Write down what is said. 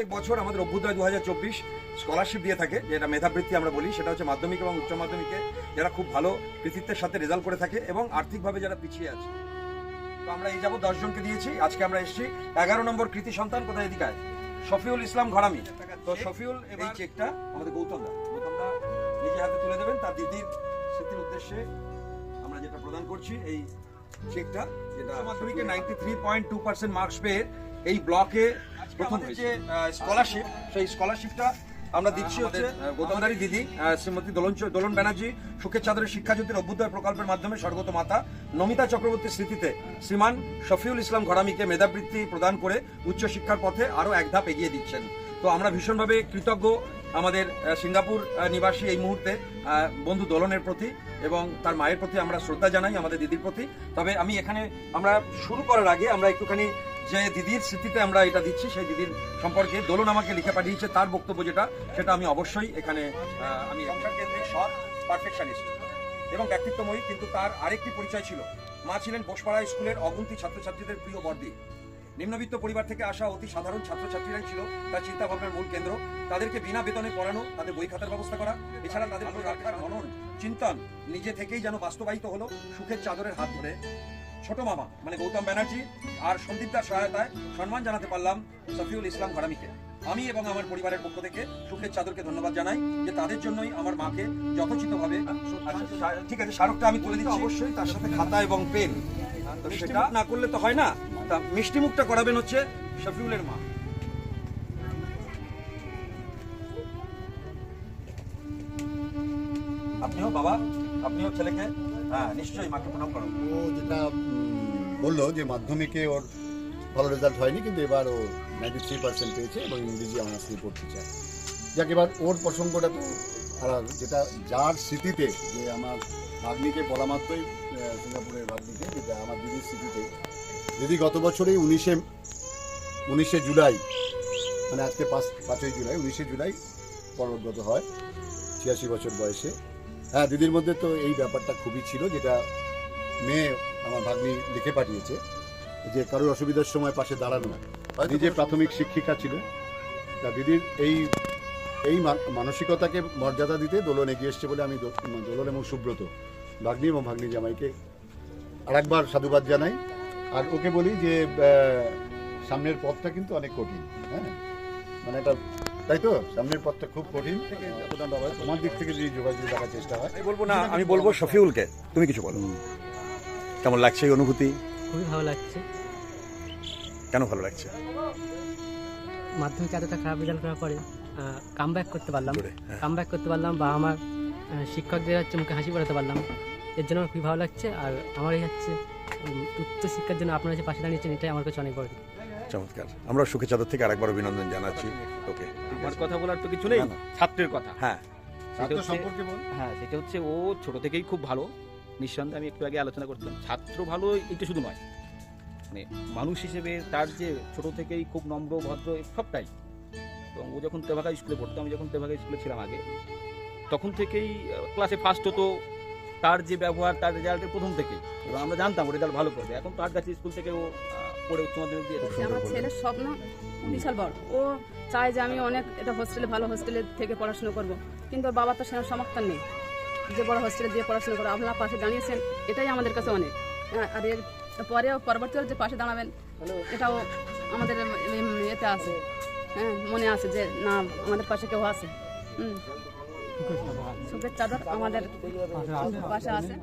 অভ্যুদয় দু হাজার চব্বিশ স্কলারশিপ দিয়ে থাকে যেটা মেধাবৃত্তি আমরা বলি সেটা হচ্ছে মাধ্যমিক এবং উচ্চ মাধ্যমিকে যারা খুব ভালো কৃতিত্বের সাথে রেজাল্ট করে থাকে এবং আর্থিকভাবে যারা পিছিয়ে আছে। তো আমরা এই যাব দশজনকে দিয়েছি আজকে আমরা এসেছি এগারো নম্বর কৃতি সন্তান কোথায় এদিকে শফিউল ইসলাম ঘরামি। তো শফিউল এই চেকটা আমাদের গৌতম দা গৌতম দা নিজে হাতে তুলে দেবেন তার দিদির স্মৃতির উদ্দেশ্যে আমরা যেটা প্রদান করছি এই চেকটা যেটা মাধ্যমিকে ninety three point two percent marks পেয়ে এই ব্লকে প্রথম যে স্কলারশিপ সেই স্কলারশিপটা আমরা দিচ্ছি হচ্ছে দিদি শ্রীমতী দোলন দোলন ব্যানার্জি সুখের চাদরের শিক্ষাজ্যোতির অভ্যুদয় প্রকল্পের মাধ্যমে স্বর্গত মাতা নমিতা চক্রবর্তীর স্মৃতিতে শ্রীমান শফিউল ইসলাম ঘরামিকে মেধাবৃত্তি প্রদান করে উচ্চশিক্ষার পথে আরও এক ধাপ এগিয়ে দিচ্ছেন। তো আমরা ভীষণভাবে কৃতজ্ঞ আমাদের সিঙ্গাপুর নিবাসী এই মুহূর্তে বন্ধু দোলনের প্রতি এবং তার মায়ের প্রতি আমরা শ্রদ্ধা জানাই আমাদের দিদির প্রতি। তবে আমি এখানে আমরা শুরু করার আগে আমরা একটুখানি যে দিদির স্মৃতিতে আমরা এটা দিচ্ছি সেই দিদির সম্পর্কে দোলন আমাকে লিখে পাঠিয়েছে তার বক্তব্য যেটা সেটা আমি অবশ্যই এখানে আমি কেন্দ্রিক সৎ পারফেকশনিস্ট এবং ব্যক্তিত্বময়ী কিন্তু তার আরেকটি পরিচয় ছিল। মা ছিলেন বসপাড়া স্কুলের অগুন্তি ছাত্রছাত্রীদের প্রিয় বর্দি। নিম্নবিত্ত পরিবার থেকে আসা অতি সাধারণ ছাত্রছাত্রীরাই ছিল তার চিন্তা ভাবনার মূল কেন্দ্র। তাদেরকে বিনা বেতনে পড়ানো তাদের বই খাতার ব্যবস্থা করা এছাড়া তাদের রাখার মনন চিন্তন নিজে থেকেই যেন বাস্তবায়িত হলো সুখের চাদরের হাত ধরে। ছোট মামা মানে গৌতম ব্যানার্জি আর সন্দীপদার সহায়তায় সম্মান জানাতে পারলাম সফিউল ইসলাম ঘরামিকে। আমি এবং আমার পরিবারের পক্ষ থেকে সুখের চাদরকে ধন্যবাদ জানাই যে তাদের জন্যই আমার মাকে যথোচিতভাবে ঠিক আছে স্মারকটা আমি তুলে দিচ্ছি। অবশ্যই তার সাথে খাতা এবং পেন। সেটা না করলে তো হয় না। তা মিষ্টি মুখটা করাবেন হচ্ছে শফিউলের মা। আপনিও বাবা আপনিও ছেলেকে হ্যাঁ নিশ্চয়ই মাকে প্রণাম করুন ও যেটা বলল যে মাধ্যমিকে ওর ভালো রেজাল্ট হয়নি, কিন্তু এবার ও নাইনটি থ্রি পার্সেন্ট পেয়েছে এবং ইংরেজি অনার্স নিয়ে পড়তে চায়। যাক, এবার ওর প্রসঙ্গটা তো আলাদা যেটা যার স্মৃতিতে, যে আমার ভাগ্নিকে বলা মাত্রই সিঙ্গাপুরের ভাগ্নিকে যেটা আমার দিদির স্মৃতিতে। দিদি গত বছরই উনিশে উনিশে জুলাই মানে আজকে পাঁচ, পাঁচই জুলাই, উনিশে জুলাই পরগত হয়, ছিয়াশি বছর বয়সে। হ্যাঁ দিদির মধ্যে তো এই ব্যাপারটা খুবই ছিল, যেটা মেয়ে আমার ভাগ্নি লিখে পাঠিয়েছে যে কারোর অসুবিধার সময় পাশে দাঁড়ানো নিজে প্রাথমিক শিক্ষিকা ছিল। তা দিদির এই এই মা- মানসিকতাকে মর্যাদা দিতে দোলন এগিয়ে এসছে বলে আমি দোলন এবং সুব্রত ভাগ্নি এবং ভাগ্নি জামাইকে আরেকবার সাধুবাদ জানাই। আর ওকে বলি যে সামনের পথটা কিন্তু অনেক কঠিন হ্যাঁ? মানে এটা তাই তো? সামনের পথটা খুব কঠিন। তোমার দিক থেকে যদি যোগাযোগ রাখার চেষ্টা হয়। আমি বলব না আমি বলব শফিউলকে। তুমি কিছু বলো। কেমন লাগছে এই অনুভূতি? খুবই ভালো লাগছে। কেন ভালো লাগছে? মাধ্যমিক এতটা খারাপ রেজাল্ট করার পরে কাম ব্যাক করতে পারলাম। কাম ব্যাক করতে পারলাম বা আমার শিক্ষকদের হচ্ছে মুখে হাসি পড়াতে পারলাম। এর জন্য আমার খুবই ভালো লাগছে আর আমার এই হচ্ছে উচ্চ শিক্ষার জন্য আপনারা যে পাশে দাঁড়িয়েছেন এটাই আমার কাছে অনেক বড় চমৎকার। আমরা সুখে চাদর থেকে আরেকবার অভিনন্দন জানাচ্ছি। ওকে আমার কথা বলার তো কিছু নেই। ছাত্রের কথা। হ্যাঁ। সেটা ছাত্র সম্পর্কে বল। হ্যাঁ সেটা হচ্ছে ও ছোট থেকেই খুব ভালো। নিঃসন্দেহে আমি একটু আগে আলোচনা করতাম ছাত্র ভালো এটা শুধু নয়। মানে মানুষ হিসেবে তার যে ছোট থেকেই খুব নম্র ভদ্র সবটাই। এবং ও যখন তেভাগা স্কুলে পড়তো আমি যখন তেভাগা স্কুলে ছিলাম আগে তখন থেকেই ক্লাসে ফার্স্ট হতো তার যে ব্যবহার তার রেজাল্টের প্রথম থেকেই। এবং আমরা জানতাম ও রেজাল্ট ভালো করবে। এখন তার কাছে স্কুল থেকে ও পড়ে উচ্চ মাধ্যমিক দিয়ে আমার ছেলের স্বপ্ন বিশাল বড়। ও চায় যে আমি অনেক এটা হোস্টেলে ভালো হোস্টেলে থেকে পড়াশোনা করব। কিন্তু ওর বাবা তো সেরকম সমর্থন নেই। যে বড় হোস্টেলে দিয়ে পড়াশোনা করো আপনারা পাশে দাঁড়িয়েছেন এটাই আমাদের কাছে অনেক। হ্যাঁ, আর এর পরেও পরবর্তীকালে যে পাশে দাঁড়াবেন এটাও আমাদের এতে আছে। হ্যাঁ মনে আছে যে না আমাদের পাশে কেউ আছে। হুম। সুখের চাদর আমাদের পাশে আছে।